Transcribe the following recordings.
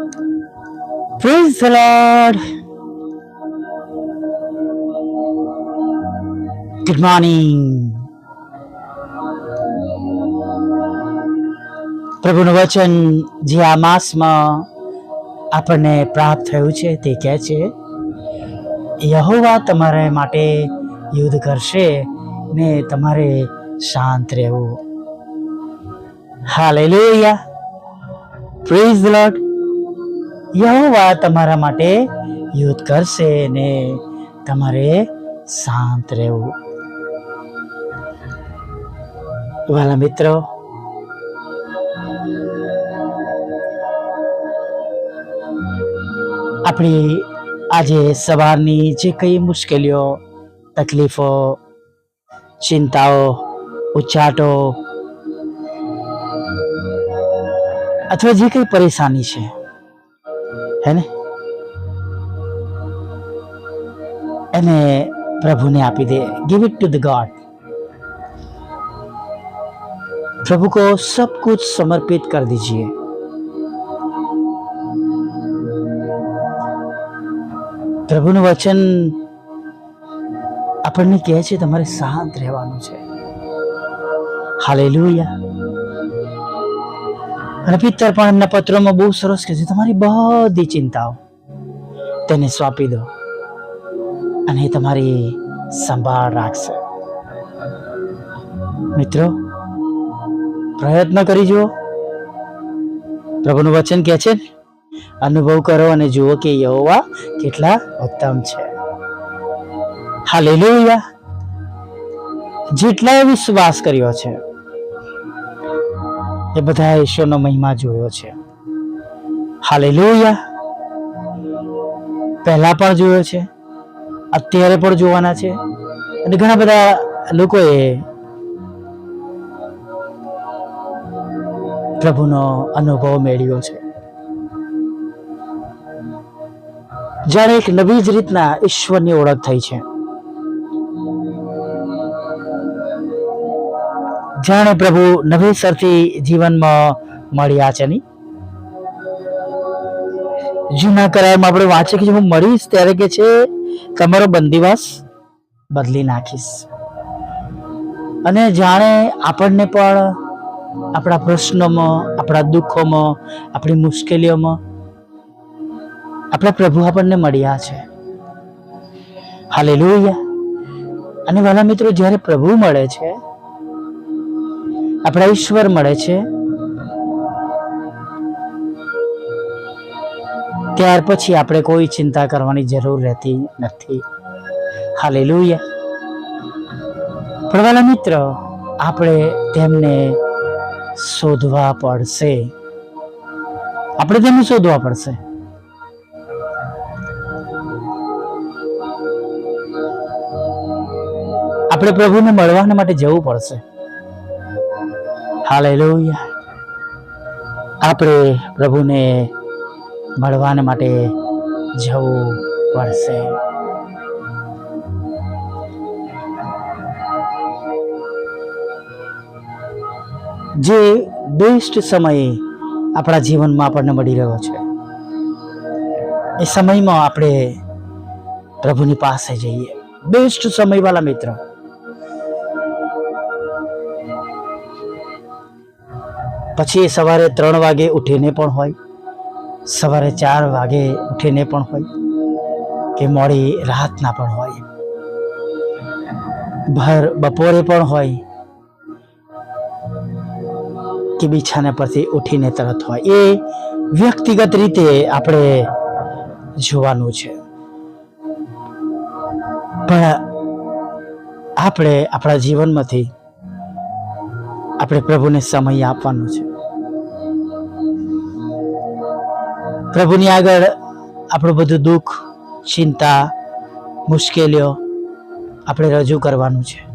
Praise the Lord. Good morning. પ્રભુનું વચન જે આ માસમાં આપણને પ્રાપ્ત થયું છે તે કહે છે, યહોવા તમારા માટે યુદ્ધ કરશે ને તમારે શાંત રહેવું hallelujah praise the Lord Jehovah તમારા માટે યુદ્ધ કરશે ને તમારે શાંત રહેવું. વાલા મિત્રો, આપણી આજે સવારની જે કઈ મુશ્કેલીઓ, તકલીફો, ચિંતાઓ, ઉચ્ચાટો અથવા જે કઈ પરેશાની છે હે ને એને प्रभु ने આપી દે give it to the god प्रभु को सब कुछ समर्पित कर दीजिए પ્રભુનું વચન આપણને કહે છે તમારે શાંત રહેવાનું છે હાલેલુયા અને પિત્તર પણ એમના પત્રોમાં બહુ સરસ કહે છે. તમારી બધી ચિંતાઓ તેને સોંપી દો અને એ તમારી સંભાળ રાખશે. મિત્રો, પ્રયત્ન કરી જુઓ. પ્રભુનું વચન કહે છે, અનુભવ કરો અને જુઓ કે યહોવા કેટલા ઉત્તમ છે. હાલેલુયા. જેટલાએ વિશ્વાસ કર્યો છે એ બધા ઈશ્વરનો મહિમા જોયો છે. હાલેલુયા. પહેલા પણ જોયો છે, અત્યારે પણ જોવાના છે. અને ઘણા બધા લોકોએ પ્રભુનો અનુભવ મેળવ્યો છે. જ્યારે એક નવી જ રીતના ઈશ્વરની ઓળખ થઈ છે. જાણે પ્રભુ નવેસરથી જીવનમાં મળ્યા છે નહીં? જૂના કરારમાં આપણે વાંચીએ કે હું મળીશ ત્યારે કે છે, તમારો બંદીવાસ બદલી નાખીશ. અને જાણે આપણને પણ આપણા પ્રશ્નોમાં, આપણા દુઃખોમાં, આપણી મુશ્કેલીઓમાં આપણા પ્રભુ આપણને મળ્યા છે. હાલેલુયા. અને વાલા મિત્રો, જ્યારે પ્રભુ મળે છે આપણા ઈશ્વર મળે છે. ત્યાર પછી આપણે કોઈ ચિંતા કરવાની જરૂર રહેતી નથી. હાલેલુયા. પણ વાલા મિત્ર, આપણે તેમને શોધવા પડશે. આપણે તેમને શોધવા પડશે. આપણે પ્રભુને મળવાના માટે જવું પડશે. હાલેલુયા. આપણે પ્રભુને મળવાને માટે જવું પડશે. જે બેસ્ટ સમય આપણા જીવનમાં આપણને મળી રહ્યો છે, એ સમયમાં આપણે પ્રભુની પાસે જઈએ. બેસ્ટ સમયવાળા મિત્ર પછી સવારે ત્રણ વાગે ઉઠીને પણ હોય. સવારે ચાર વાગે ઉઠીને પણ હોય કે મોડી રાતના પણ હોય. ભર બપોરે પણ હોય કે બિછાના પરથી ઉઠીને તરત હોય. એ વ્યક્તિગત રીતે આપણે જોવાનું છે. પણ આપણે આપણા જીવનમાંથી આપણે પ્રભુને સમય આપવાનો છે. પ્રભુની આગળ આપણું બધું દુઃખ, ચિંતા, મુશ્કેલીઓ આપણે રજૂ કરવાનું છે.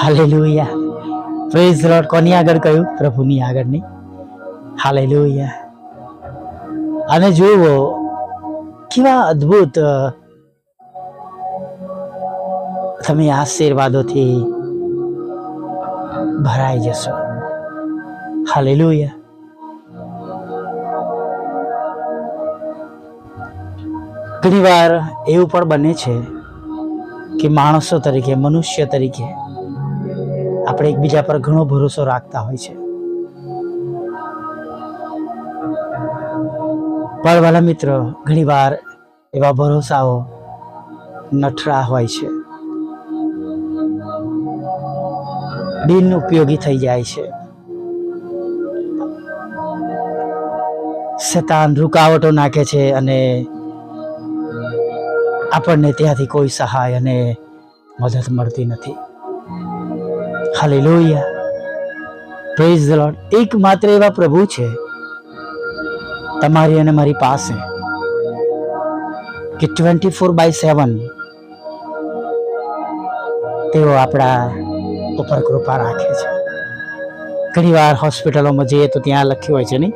હાલેલુયા. પ્રેઝ લોર્ડ કોની આગળ કહ્યું? પ્રભુની આગળની. હાલે લુયા અને જુઓ, કેવા અદ્ભુત તમે આશીર્વાદોથી ભરાઈ જશો. હાલેલુયા. ઘણીવાર એવું પણ બને છે કે માણસો તરીકે, મનુષ્ય તરીકે આપણે એકબીજા પર ઘણો ભરોસો રાખતા હોય છે. પણ વાલા મિત્ર ઘણીવાર એવા ભરોસાઓ નઠરા હોય છે. બિન ઉપયોગી થઈ જાય છે. શેતાન રૂકાવટો નાખે છે અને આપણને ત્યાંથી કોઈ સહાય અને મદદ મળતી નથી. ખાલી લોહિયા પ્રેઝ લોર્ડ એકમાત્ર એવા પ્રભુ છે તમારી અને મારી પાસે કે ટ્વેન્ટી ફોર બાય સેવન તેઓ આપણા ઉપર કૃપા રાખે છે. ઘણી વાર હોસ્પિટલોમાં જઈએ તો ત્યાં લખ્યું હોય છે નહીં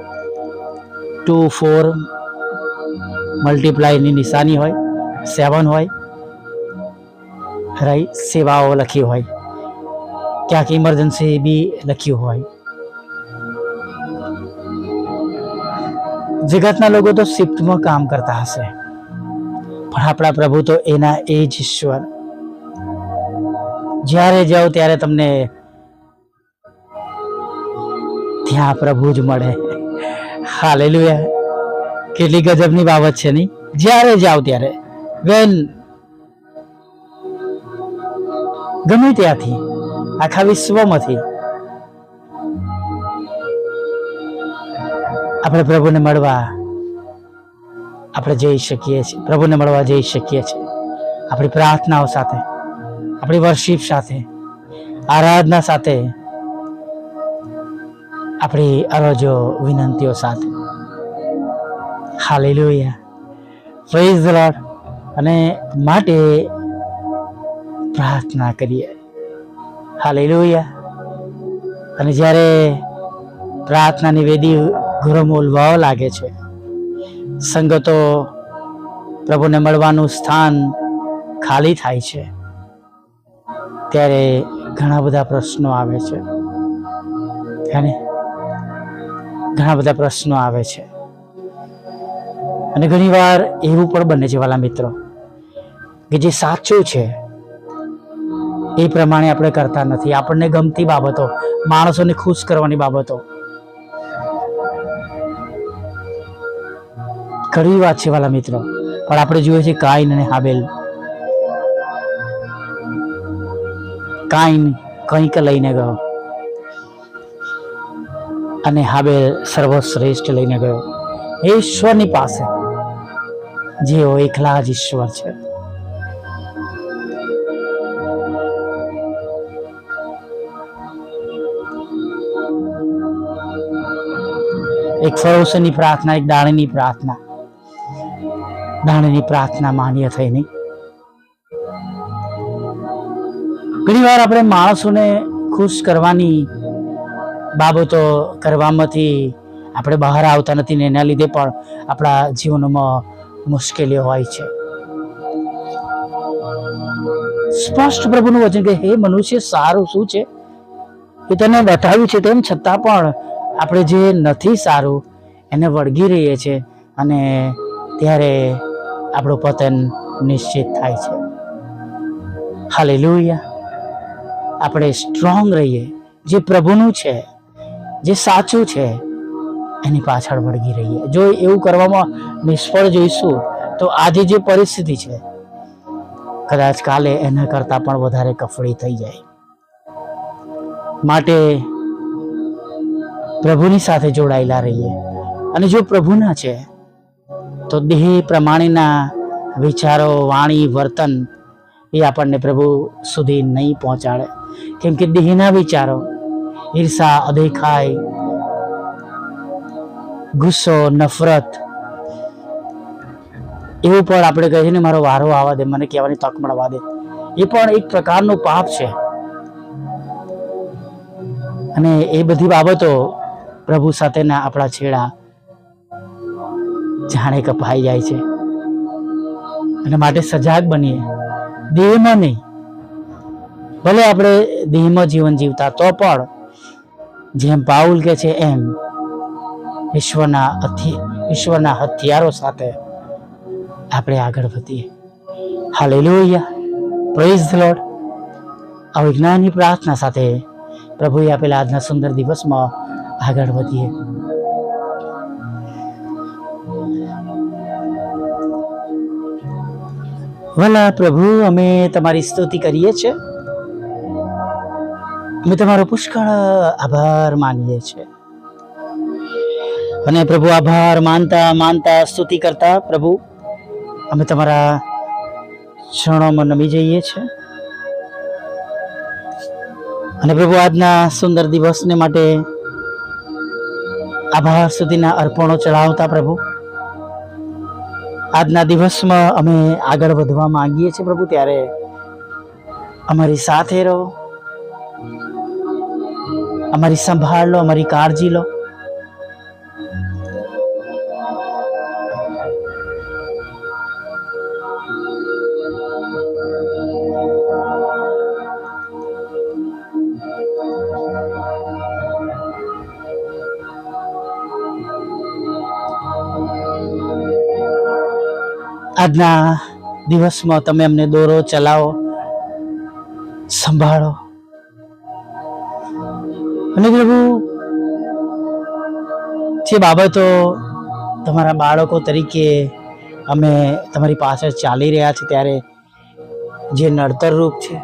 ટુ ફોર મલ્ટીપ્લાયની નિશાની હોય સેવન હોય, રાઈ સેવાઓ લખી હોય, ક્યાંક ઇમરજન્સી બી લખ્યું હોય. જગતના લોકો તો શિફ્ટમાં કામ કરતા હશે. પણ આપણા પ્રભુ તો એના એ જ ઈશ્વર. જ્યારે જાઓ ત્યારે તમને ત્યાં પ્રભુ જ મળે. હાલેલુયા. કેટલી ગજબની બાબત છે નહીં? જ્યારે જાઓ ત્યારે. વેન ગમે ત્યાંથી, આખા વિશ્વમાંથી. આપણે પ્રભુને મળવા, આપણે જઈ શકીએ છીએ. પ્રભુને મળવા જઈ શકીએ છીએ. આપણી પ્રાર્થનાઓ સાથે, આપણી વર્શિપ સાથે, આરાધના સાથે, આપણી અરજો વિનંતીઓ સાથે. હાલેલુયા પ્રેઝ ધ લોર્ડ અને માટે પ્રાર્થના કરીએ. હાલે અને જ્યારે પ્રાર્થનાની વેદી ઘરોમોલવાઓ લાગે છે, સંગતો પ્રભુને મળવાનું સ્થાન ખાલી થાય છે, ત્યારે ઘણા બધા પ્રશ્નો આવે છે. ઘણા બધા પ્રશ્નો આવે છે. અને ઘણીવાર એવું પણ બને છે વાલા મિત્રો, કે જે સાચું છે, એ પ્રમાણે આપણે કરતા નથી. આપણને ગમતી બાબતો, માણસોને ખુશ કરવાની બાબતો. કડવી વાત છે વાલા મિત્રો, પણ આપણે જોઈએ છીએ કાઈન અને હાબેલ. કાઈન કંઈક લઈને ગયો. અને હાબેલ સર્વશ્રેષ્ઠ લઈને ગયો. ઈશ્વરની પાસે. જેઓ એકલા જ ઈશ્વર છે. એક ફરોશની પ્રાર્થના, એક દાણીની પ્રાર્થના. દાણીની પ્રાર્થના માન્ય થઈ નહીં. ઘણી વાર આપણે માણસોને ખુશ કરવાની બાબતો કરવામાંથી આપણે બહાર આવતા નથી ને એના લીધે પણ આપણા જીવનમાં મુશ્કેલીઓ હોય છે. સ્પષ્ટ પ્રભુનું વચન કે, હે મનુષ્ય, સારું શું છે? એ તને બતાવ્યું છે તેમ છતાં પણ આપણે જે નથી સારું, એને વળગી રહીએ છીએ અને ત્યારે આપણું પતન નિશ્ચિત થાય છે. હાલેલુયા આપણે સ્ટ્રોંગ રહીએ. જે પ્રભુનું છે, જે સાચું છે એની પાછળ વળગી રહીએ જો એવું કરવામાં નિષ્ફળ જઈશું, તો આજે જે પરિસ્થિતિ છે, કદાચ કાલે એના કરતાં પણ વધારે કફળી થઈ જાય. માટે પ્રભુની સાથે જોડાયેલા રહીએ. અને જો પ્રભુના છે, તો દેહ પ્રમાણેના વિચારો, વાણી, વર્તન એ આપણને પ્રભુ સુધી નહીં પહોંચાડે. કેમ કે દેહના વિચારો ઈર્ષા અદેખાઈ ગુસ્સો, નફરત, એવું પણ આપણે કહીએ ને, મારો વારો આવવા દે, મને કહેવાની તક મળવા દે. એ પણ એક પ્રકારનું પાપ છે. અને એ બધી બાબતો પ્રભુ સાથેના આપણા છેડા જાણે કપાઈ જાય છે. અને માટે સજાગ બનીએ. દેહમાં નહીં. ભલે આપણે દેહમાં જીવન જીવતા તો પણ જેમ પાઉલ કે છે એમ ઈશ્વરના હથિ વિશ્વના હથિયારો સાથે આપણે આગળ વધીએ. હાલેલુયા પ્રેઝ ધ લોર્ડ આ વિજ્ઞાનની પ્રાર્થના સાથે પ્રભુએ આપેલા આજના સુંદર દિવસમાં આગળ વધીએ. ભલા પ્રભુ, અમે તમારી સ્તુતિ કરીએ છીએ. અમે તમારો પુષ્કળ આભાર માનીએ છીએ. અને પ્રભુ આભાર, માનતા માનતા, સ્તુતિ કરતા પ્રભુ. અમે તમારા ક્ષણોમાં નમી જઈએ છીએ. અને પ્રભુ આજના સુંદર દિવસને માટે આભાર સુધીના અર્પણો ચડાવતા પ્રભુ. આજના દિવસમાં અમે આગળ વધવા માંગીએ છીએ પ્રભુ, ત્યારે અમારી સાથે રહો. અમારી સંભાળ લો, અમારી કાળજી લો. આજના દિવસમાં તમે અમને દોરો ચલાવો, સંભાળો. અને પ્રભુ, જે બાબતો તમારા બાળકો તરીકે અમે તમારી પાસે ચાલી રહ્યા છે ત્યારે જે નડતર રૂપ છે,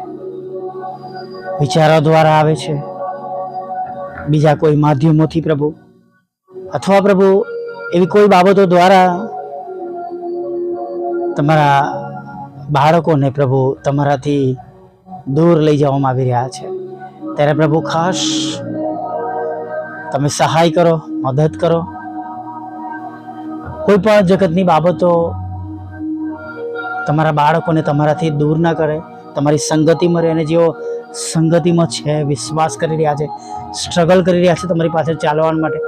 વિચારો દ્વારા આવે છે, બીજા કોઈ માધ્યમોથી પ્રભુ, અથવા પ્રભુ, એવી કોઈ બાબતો દ્વારા તમારા બાળકોને પ્રભુ તમારાથી દૂર લઈ જવામાં આવી રહ્યા છે. ત્યારે પ્રભુ ખાસ તમે સહાય કરો, મદદ કરો. કોઈ પણ જગતની બાબતો તમારા બાળકોને તમારાથી દૂર ના કરે, તમારી સંગતિમાં રહે અને જેઓ સંગતિમાં છે, વિશ્વાસ કરી રહ્યા છે સ્ટ્રગલ કરી રહ્યા છે તમારી પાસે ચાલવા માટે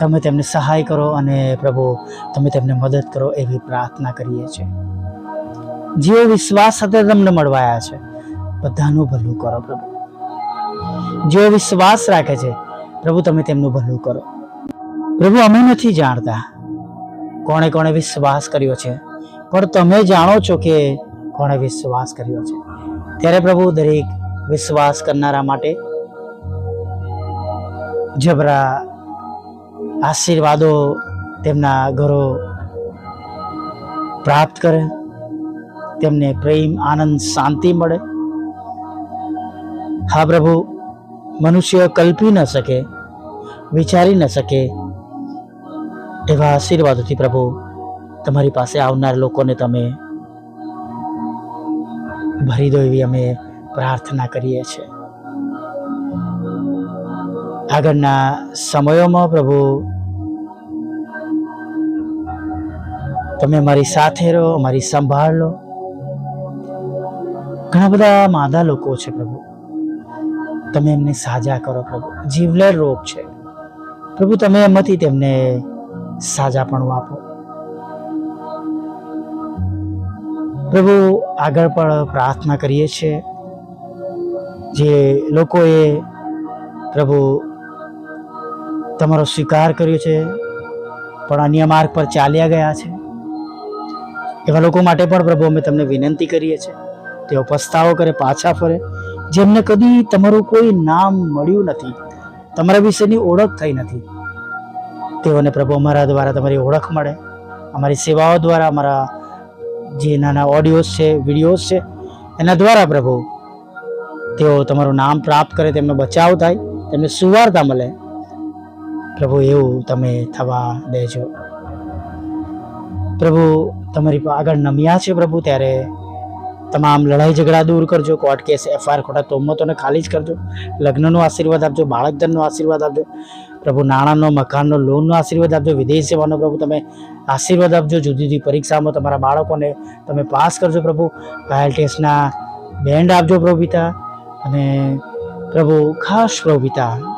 તમે તેમને સહાય કરો અને પ્રભુ, તમે તેમને મદદ કરો એવી પ્રાર્થના કરીએ છીએ. જેઓ વિશ્વાસ સાથે તમને મળવાયા છે. બધાનું ભલું કરો પ્રભુ. જેઓ વિશ્વાસ રાખે છે. પ્રભુ, તમે તેમનું ભલું કરો. પ્રભુ, અમે નથી જાણતા કોણે કોણે વિશ્વાસ કર્યો છે. પણ તમે જાણો છો કે કોણે વિશ્વાસ કર્યો છે. ત્યારે પ્રભુ, દરેક વિશ્વાસ કરનારા માટે જબરા આશીર્વાદો તેમના ઘરો પ્રાપ્ત કરે. તેમને પ્રેમ, આનંદ, શાંતિ મળે. હા પ્રભુ, મનુષ્ય કલ્પી ન શકે, વિચારી ન શકે એવા આશીર્વાદોથી પ્રભુ, તમારી પાસે આવનાર લોકોને તમે ભરી દો એવી અમે પ્રાર્થના કરીએ છીએ. આગળના સમયોમાં પ્રભુ, તમે અમારી સાથે રહો, અમારી સંભાળ લો. ઘણા બધા માદા લોકો છે પ્રભુ. તમે એમને સાજા કરો પ્રભુ. જીવલેર રોગ છે. પ્રભુ, તમે એમાંથી તેમને સાજાપણું આપો. પ્રભુ, આગળ પણ પ્રાર્થના કરીએ છીએ. જે લોકોએ પ્રભુ તમારો સ્વીકાર કર્યો છે, પણ અન્ય માર્ગ પર ચાલ્યા ગયા છે. એવા લોકો માટે પણ પ્રભુ અમે તમને વિનંતી કરીએ છીએ. તેઓ પસ્તાવો કરે, પાછા ફરે, જેમને કદી તમારું કોઈ નામ મળ્યું નથી, તમારા વિશેની ઓળખ થઈ નથી. તેઓને પ્રભુ અમારા દ્વારા તમારી ઓળખ મળે, અમારી સેવાઓ દ્વારા, અમારા જે નાના ઓડિયોઝ છે વિડીયોઝ છે, એના દ્વારા પ્રભુ, તેઓ તમારું નામ પ્રાપ્ત કરે, તેમનો બચાવ થાય, તેમને સુવાર્તા મળે. પ્રભુ, એવું તમે થવા દેજો. પ્રભુ, તમારી આગળ નમ્યા છે પ્રભુ, ત્યારે તમામ લડાઈ ઝઘડા દૂર કરજો, કોર્ટ કેસ, એફઆઈઆર ખોટા તોમતોને ખાલી જ કરજો. લગ્નનો આશીર્વાદ આપજો, બાળકધનનો આશીર્વાદ આપજો. પ્રભુ, નાણાંનો, મકાનનો, લોનનો આશીર્વાદ આપજો, વિદેશ સેવાનો પ્રભુ, તમે આશીર્વાદ આપજો. જુદી જુદી પરીક્ષામાં તમારા બાળકોને તમે પાસ કરજો પ્રભુ. આઈએલટીએસના બેન્ડ આપજો પ્રભુ પિતા. અને પ્રભુ, ખાસ પ્રભુ પિતા.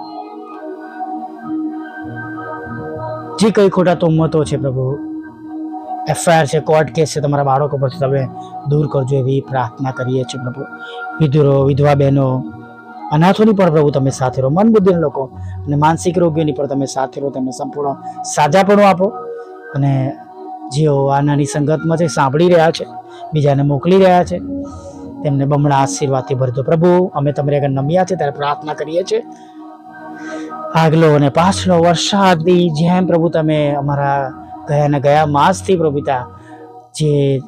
જે કઈ ખોટા તોમતો છે પ્રભુ? એફઆઈઆર છે કોર્ટ કેસ છે, તમારા બાળકો પરથી તમે દૂર કરજો એવી પ્રાર્થના કરીએ છીએ પ્રભુ. વિધુરો, વિધવા બહેનો, અનાથોની પણ પ્રભુ તમે સાથે રહો મન બુદ્ધિના લોકો, અને માનસિક રોગીઓની પણ તમે સાથે રહો, તેમને સંપૂર્ણ સાજાપણું આપો. અને જેઓ આ નાની સંગતમાં છે, સાંભળી રહ્યા છે, બીજાને મોકલી રહ્યા છે, તેમને બમણા આશીર્વાદથી ભરતો પ્રભુ, અમે તમારી આગળ નમ્યા છે ત્યારે પ્રાર્થના કરીએ છીએ. આગલો અને પાછલો વરસાદની જેમ પ્રભુ તમે અમારા ગયા અને ગયા માસથી પ્રભુતા, જે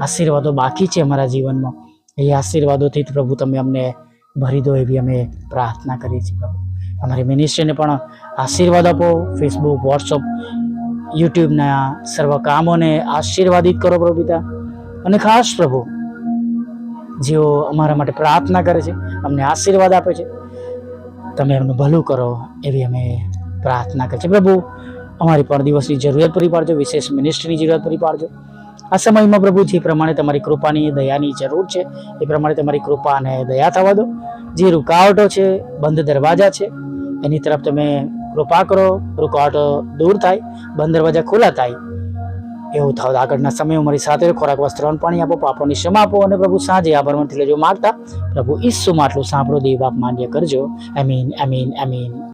આશીર્વાદો બાકી છે અમારા જીવનમાં, એ આશીર્વાદોથી જ પ્રભુ તમે અમને ભરી દો એવી અમે પ્રાર્થના કરીએ છીએ પ્રભુ. અમારી મિનિસ્ટ્રીને પણ આશીર્વાદ આપો ફેસબુક વોટ્સઅપ યુટ્યુબના સર્વ કામોને આશીર્વાદિત કરો પ્રભુતા. અને ખાસ પ્રભુ, જેઓ અમારા માટે પ્રાર્થના કરે છે, અમને આશીર્વાદ આપે છે. તમે એમનું ભલું કરો એવી અમે પ્રાર્થના કરીએ છીએ. પ્રભુ, અમારી પણ દિવસની જરૂરિયાત પૂરી પાડજો, વિશેષ મિનિસ્ટ્રીની જરૂરિયાત પૂરી પાડજો. આ સમયમાં પ્રભુ જે પ્રમાણે તમારી કૃપાની દયાની જરૂર છે. એ પ્રમાણે તમારી કૃપા અને દયા થવા દો. જે રૂકાવટો છે, બંધ દરવાજા છે, એની તરફ તમે કૃપા કરો. રૂકાવટો દૂર થાય, બંધ દરવાજા ખુલ્લા થાય. એવું થાવ આગળના સમય મારી સાથે ખોરાક વસ્ત્ર પાણી આપો પાપોની ક્ષમા આપો અને પ્રભુ સાંજે આ ભરમણથી લેજો. માગતા પ્રભુ ઈસુમાં આટલું સાંભળો દેવ બાપ માન્ય કરજો. આમીન આમીન આમીન.